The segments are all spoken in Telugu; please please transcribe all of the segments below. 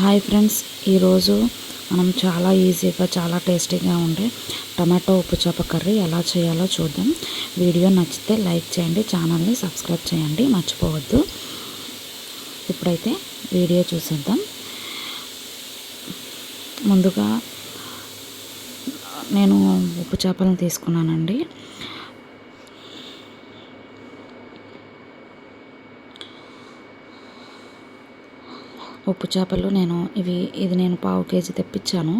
హాయ్ ఫ్రెండ్స్ ఈరోజు మనం చాలా ఈజీగా చాలా టేస్టీగా ఉండే టమాటో ఉప్పు చేప కర్రీ ఎలా చేయాలో చూద్దాం. వీడియో నచ్చితే లైక్ చేయండి ఛానల్ని సబ్స్క్రైబ్ చేయండి మర్చిపోవద్దు. ఇప్పుడైతే వీడియో చూసేద్దాం. ముందుగా నేను ఉప్పు చేపలను తీసుకున్నానండి. ఉప్పు చేపలు నేను ఇవి ఇది నేను పావు కేజీ తెప్పించాను.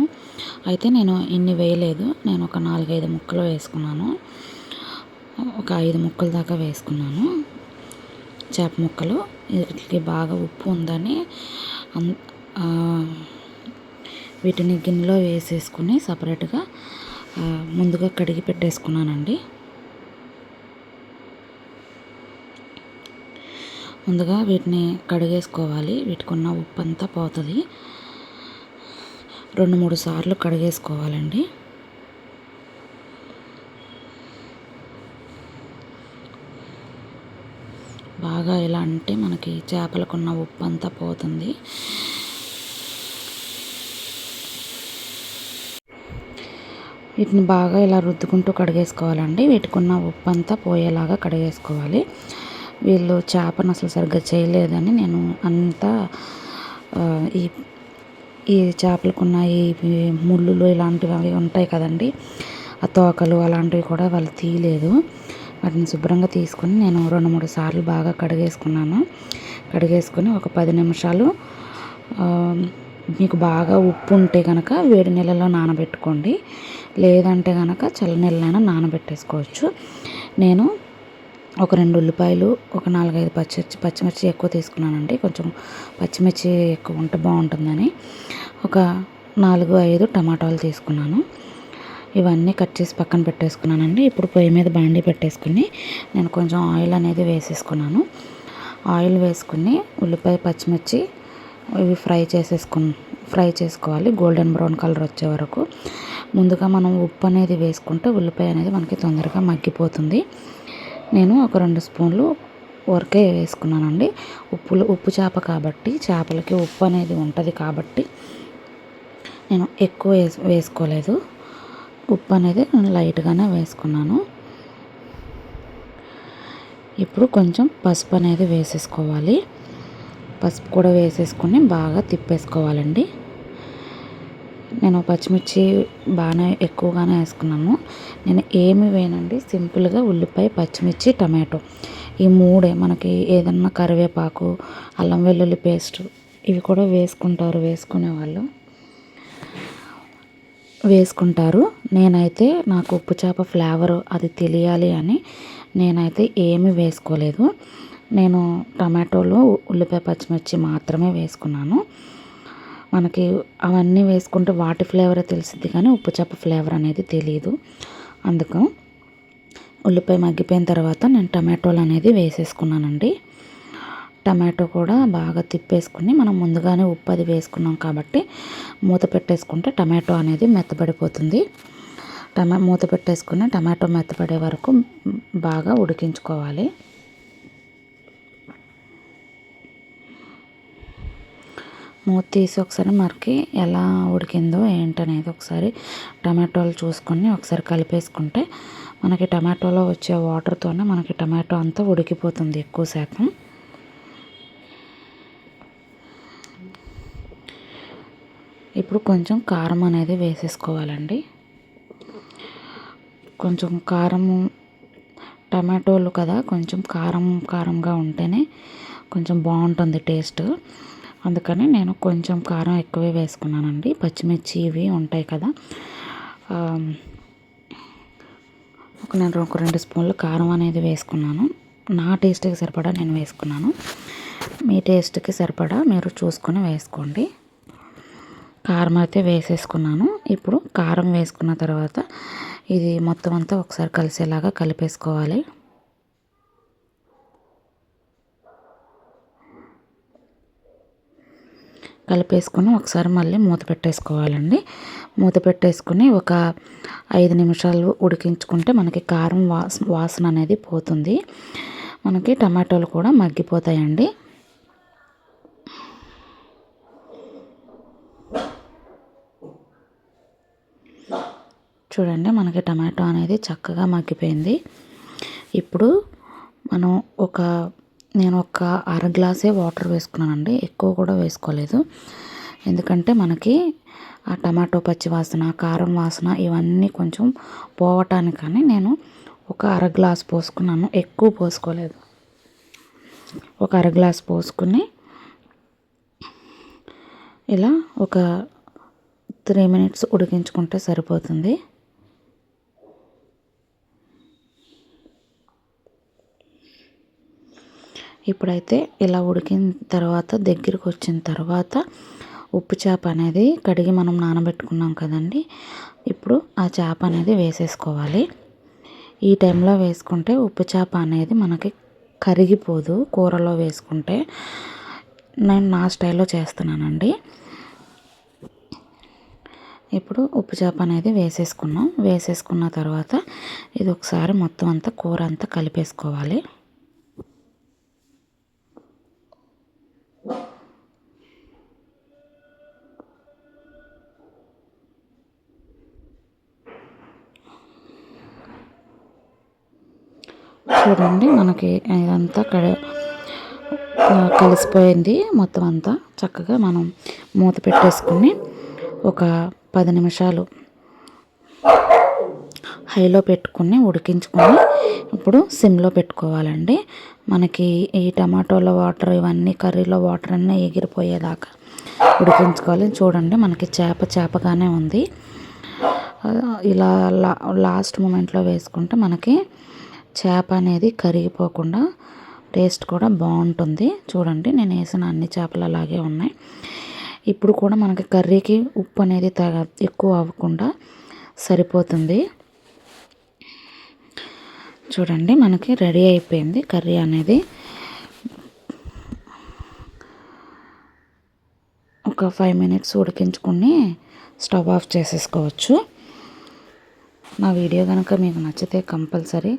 అయితే నేను ఇన్ని వేయలేదు. నేను ఒక నాలుగైదు ముక్కలు వేసుకున్నాను. ఒక ఐదు ముక్కల దాకా వేసుకున్నాను. చేప ముక్కలు. వీటికి బాగా ఉప్పు ఉందని వీటిని గిన్నెలో వేసేసుకుని సపరేట్గా ముందుగా కడిగి పెట్టేసుకున్నానండి. ముందుగా వీటిని కడిగేసుకోవాలి. వీటికి ఉన్న ఉప్పు అంతా పోతుంది. రెండు మూడు సార్లు కడిగేసుకోవాలండి. బాగా ఎలా అంటే మనకి చేపలకున్న ఉప్పు అంతా పోతుంది. వీటిని బాగా ఇలా రుద్దుకుంటూ కడిగేసుకోవాలండి. వీటికున్న ఉప్పు అంతా పోయేలాగా కడిగేసుకోవాలి. వీళ్ళు చేపను అసలు సరిగ్గా చేయలేదని నేను అంతా ఈ ఈ చేపలకున్న ఈ ముళ్ళులు ఇలాంటివి అవి ఉంటాయి కదండి ఆ తోకలు అలాంటివి కూడా వాళ్ళు తీయలేదు. వాటిని శుభ్రంగా తీసుకొని నేను రెండు మూడు సార్లు బాగా కడిగేసుకున్నాను. కడిగేసుకొని ఒక పది నిమిషాలు మీకు బాగా ఉప్పు ఉంటే కనుక వేడి నీళ్ళలో నానబెట్టుకోండి. లేదంటే కనుక చల్ల నీళ్ళైనా నానబెట్టేసుకోవచ్చు. నేను ఒక రెండు ఉల్లిపాయలు ఒక నాలుగైదు పచ్చిమిర్చి పచ్చిమిర్చి ఎక్కువ తీసుకున్నానండి. కొంచెం పచ్చిమిర్చి ఎక్కువ ఉంటే బాగుంటుందని. ఒక నాలుగు ఐదు టమాటాలు తీసుకున్నాను. ఇవన్నీ కట్ చేసి పక్కన పెట్టేసుకున్నానండి. ఇప్పుడు పొయ్యి మీద బాండీ పెట్టేసుకుని నేను కొంచెం ఆయిల్ అనేది వేసేసుకున్నాను. ఆయిల్ వేసుకుని ఉల్లిపాయ పచ్చిమిర్చి ఇవి ఫ్రై చేసేసుకుని ఫ్రై చేసుకోవాలి. గోల్డెన్ బ్రౌన్ కలర్ వచ్చే వరకు. ముందుగా మనం ఉప్పు అనేది వేసుకుంటే ఉల్లిపాయ అనేది మనకి తొందరగా మగ్గిపోతుంది. నేను ఒక రెండు స్పూన్లు వరకే వేసుకున్నానండి. ఉప్పులు ఉప్పు చేప కాబట్టి చేపలకి ఉప్పు అనేది ఉంటుంది కాబట్టి నేను ఎక్కువ వేసు వేసుకోలేదు. ఉప్పు అనేది లైట్గానే వేసుకున్నాను. ఇప్పుడు కొంచెం పసుపు అనేది వేసేసుకోవాలి. పసుపు కూడా వేసేసుకొని బాగా తిప్పేసుకోవాలండి. నేను పచ్చిమిర్చి బాగానే ఎక్కువగానే వేసుకున్నాను. నేను ఏమి వేయనండి సింపుల్గా ఉల్లిపాయ పచ్చిమిర్చి టమాటో. ఈ మూడే మనకి ఏదన్నా కరివేపాకు అల్లం వెల్లుల్లి పేస్ట్ ఇవి కూడా వేసుకుంటారు వేసుకునే వాళ్ళు. వేసుకుంటారు. నేనైతే నాకు ఉప్పు చేప ఫ్లేవర్ అది తెలియాలి అని నేనైతే ఏమి వేసుకోలేదు. నేను టమాటోలు ఉల్లిపాయ పచ్చిమిర్చి మాత్రమే వేసుకున్నాను. మనకి అవన్నీ వేసుకుంటే వాటి ఫ్లేవరే తెలిసిద్ది కానీ ఉప్పు చేప ఫ్లేవర్ అనేది తెలియదు అందుకు ఉల్లిపాయ మగ్గిపోయిన తర్వాత నేను టమాటోలు అనేది వేసేసుకున్నానండి. టమాటో కూడా బాగా తిప్పేసుకుని మనం ముందుగానే ఉప్పు అది వేసుకున్నాం కాబట్టి మూత పెట్టేసుకుంటే టమాటో అనేది మెత్తబడిపోతుంది. టమా మూత పెట్టేసుకుని టమాటో మెత్తపడే వరకు బాగా ఉడికించుకోవాలి. మూత తీసి ఒకసారి మరికి ఎలా ఉడికిందో ఏంటనేది ఒకసారి టమాటోలు చూసుకొని ఒకసారి కలిపేసుకుంటే మనకి టమాటోలో వచ్చే వాటర్తోనే మనకి టమాటో అంతా ఉడికిపోతుంది ఎక్కువ శాతం. ఇప్పుడు కొంచెం కారం అనేది వేసేసుకోవాలండి. కొంచెం కారము టమాటోలు కదా కొంచెం కారం కారంగా ఉంటేనే కొంచెం బాగుంటుంది టేస్ట్. అందుకని నేను కొంచెం కారం ఎక్కువే వేసుకున్నానండి. పచ్చిమిర్చి ఇవి ఉంటాయి కదా. ఒక నేను ఒక రెండు స్పూన్లు కారం అనేది వేసుకున్నాను. నా టేస్ట్కి సరిపడా నేను వేసుకున్నాను. మీ టేస్ట్కి సరిపడా మీరు చూసుకొని వేసుకోండి. కారం అయితే వేసేసుకున్నాను. ఇప్పుడు కారం వేసుకున్న తర్వాత ఇది మొత్తం అంతా ఒకసారి కలిసేలాగా కలిపేసుకోవాలి. కలిపేసుకొని ఒకసారి మళ్ళీ మూత పెట్టేసుకోవాలండి. మూత పెట్టేసుకుని ఒక ఐదు నిమిషాలు ఉడికించుకుంటే మనకి కారం వాస వాసన అనేది పోతుంది. మనకి టమాటోలు కూడా మగ్గిపోతాయండి. చూడండి మనకి టమాటో అనేది చక్కగా మగ్గిపోయింది. ఇప్పుడు మనం ఒక నేను ఒక అర గ్లాసే వాటర్ వేసుకున్నానండి. ఎక్కువ కూడా వేసుకోలేదు. ఎందుకంటే మనకి ఆ టమాటో పచ్చి వాసన కారం వాసన ఇవన్నీ కొంచెం పోవటానికని నేను ఒక అర గ్లాస్ పోసుకున్నాను. ఎక్కువ పోసుకోలేదు. ఒక అర గ్లాస్ పోసుకుని ఇలా ఒక త్రీ మినిట్స్ ఉడికించుకుంటే సరిపోతుంది. ఇప్పుడైతే ఇలా ఉడికిన తర్వాత దగ్గరికి వచ్చిన తర్వాత ఉప్పు చేప అనేది కడిగి మనం నానబెట్టుకున్నాం కదండి. ఇప్పుడు ఆ చేప అనేది వేసేసుకోవాలి. ఈ టైంలో వేసుకుంటే ఉప్పు చేప అనేది మనకి కరిగిపోదు కూరలో వేసుకుంటే. నేను నా స్టైల్లో చేస్తున్నానండి. ఇప్పుడు ఉప్పు చేప అనేది వేసేసుకున్నాం. వేసేసుకున్న తర్వాత ఇది ఒకసారి మొత్తం అంతా కూర అంతా కలిపేసుకోవాలి. చూడండి మనకి ఇదంతా కలిసిపోయింది. మొత్తం అంతా చక్కగా మనం మూత పెట్టేసుకుని ఒక పది నిమిషాలు హైలో పెట్టుకుని ఉడికించుకొని ఇప్పుడు సిమ్లో పెట్టుకోవాలండి. మనకి ఈ టమాటోలో వాటర్ ఇవన్నీ కర్రీలో వాటర్ అన్నీ ఎగిరిపోయేదాకా ఉడికించుకోవాలి. చూడండి మనకి చేప చేపగానే ఉంది. ఇలా లాస్ట్ మూమెంట్లో వేసుకుంటే మనకి చేప అనేది కరిగిపోకుండా టేస్ట్ కూడా బాగుంటుంది. చూడండి నేను వేసిన అన్ని చేపలు అలాగే ఉన్నాయి. ఇప్పుడు కూడా మనకి కర్రీకి ఉప్పు అనేది తగ ఎక్కువ అవ్వకుండా సరిపోతుంది. చూడండి మనకి రెడీ అయిపోయింది కర్రీ అనేది. ఒక ఫైవ్ మినిట్స్ ఉడికించుకుని స్టవ్ ఆఫ్ చేసేసుకోవచ్చు. నా వీడియో కనుక మీకు నచ్చితే కంపల్సరీ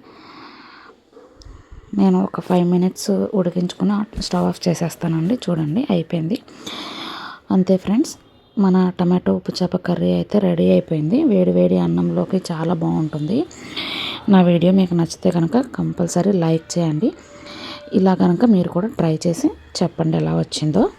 నేను ఒక ఫైవ్ మినిట్స్ ఉడికించుకుని స్టవ్ ఆఫ్ చేసేస్తానండి. చూడండి అయిపోయింది. అంతే ఫ్రెండ్స్ మన టమాటో ఉప్పు చేప కర్రీ అయితే రెడీ అయిపోయింది. వేడి వేడి అన్నంలోకి చాలా బాగుంటుంది. నా వీడియో మీకు నచ్చితే కనుక కంపల్సరీ లైక్ చేయండి. ఇలా కనుక మీరు కూడా ట్రై చేసి చెప్పండి ఎలా వచ్చిందో.